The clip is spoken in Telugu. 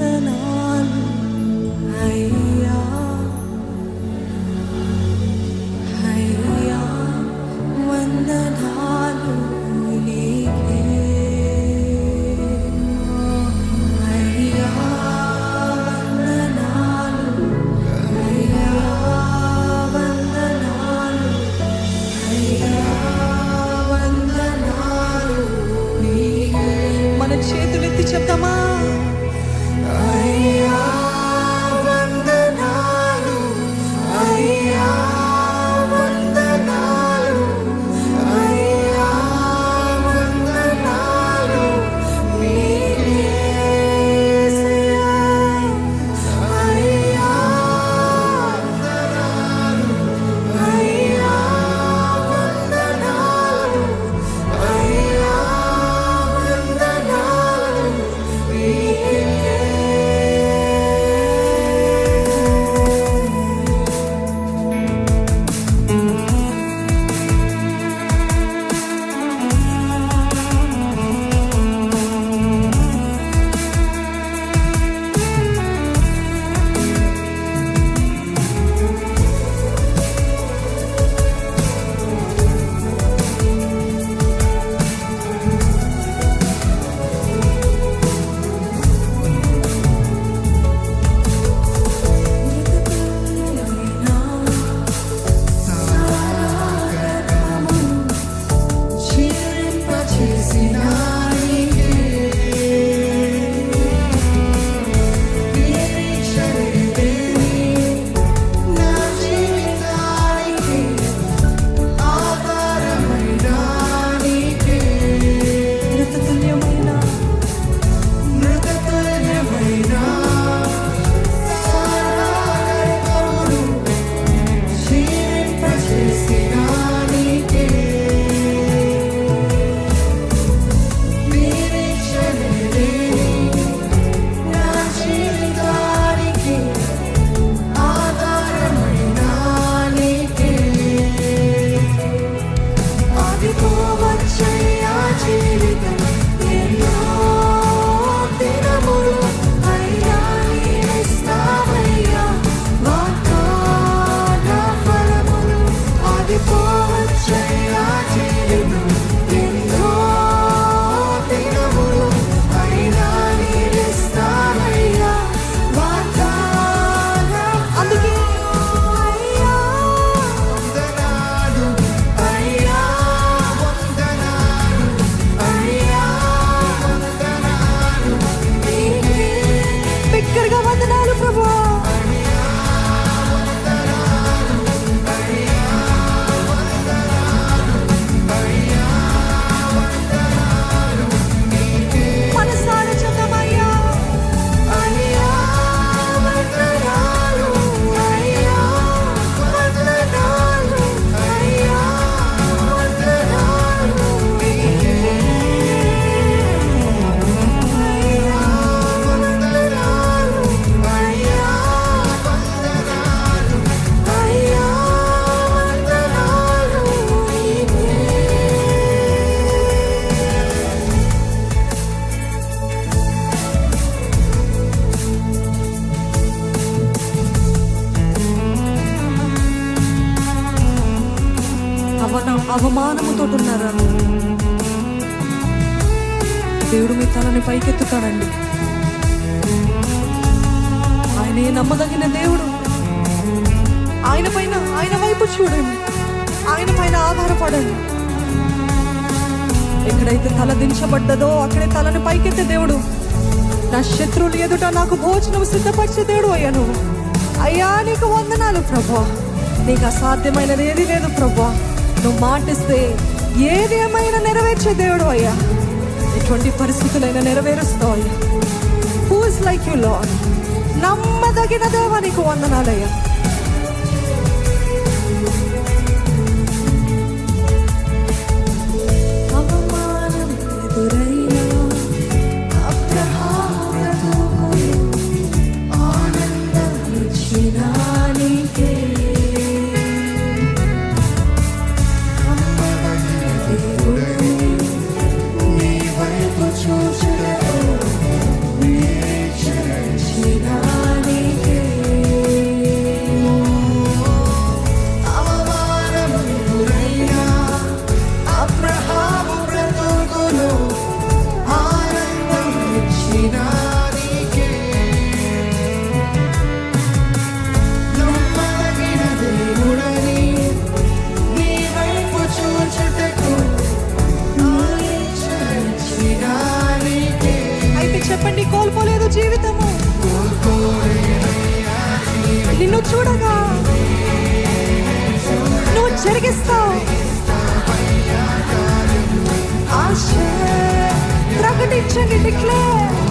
వందనాలు అయ్యా అవన అవమానముతో ఉన్నారా దేవుడు మీ తలని పైకెత్తుతాడండి. ఆయనే నమ్మదగిన దేవుడు. ఆయన పైన ఆయన వైపు చూడండి. ఆయన పైన ఆధారపడండి. ఎక్కడైతే తల దించబడ్డదో అక్కడే తలని పైకెత్తే దేవుడు. నా శత్రువులు ఎదుట నాకు భోజనం సిద్ధపరిచే దేవుడు అయ్యా నువ్వు అయ్యా నీకు వందనాలు ప్రభా నీకు అసాధ్యమైనది ఏది లేదు ప్రభా నువ్వు మాటిస్తే ఏది ఏమైనా నెరవేర్చే దేవుడు అయ్యా. ఎటువంటి పరిస్థితులైనా నెరవేరుస్తావు అయ్యా. Who is like you lord నమ్మదగిన దేవానికి వందనాలయ్యా చూడగా నువ్వు జరిగిస్తావు ఆశ ప్రకటించండి డిక్లేర్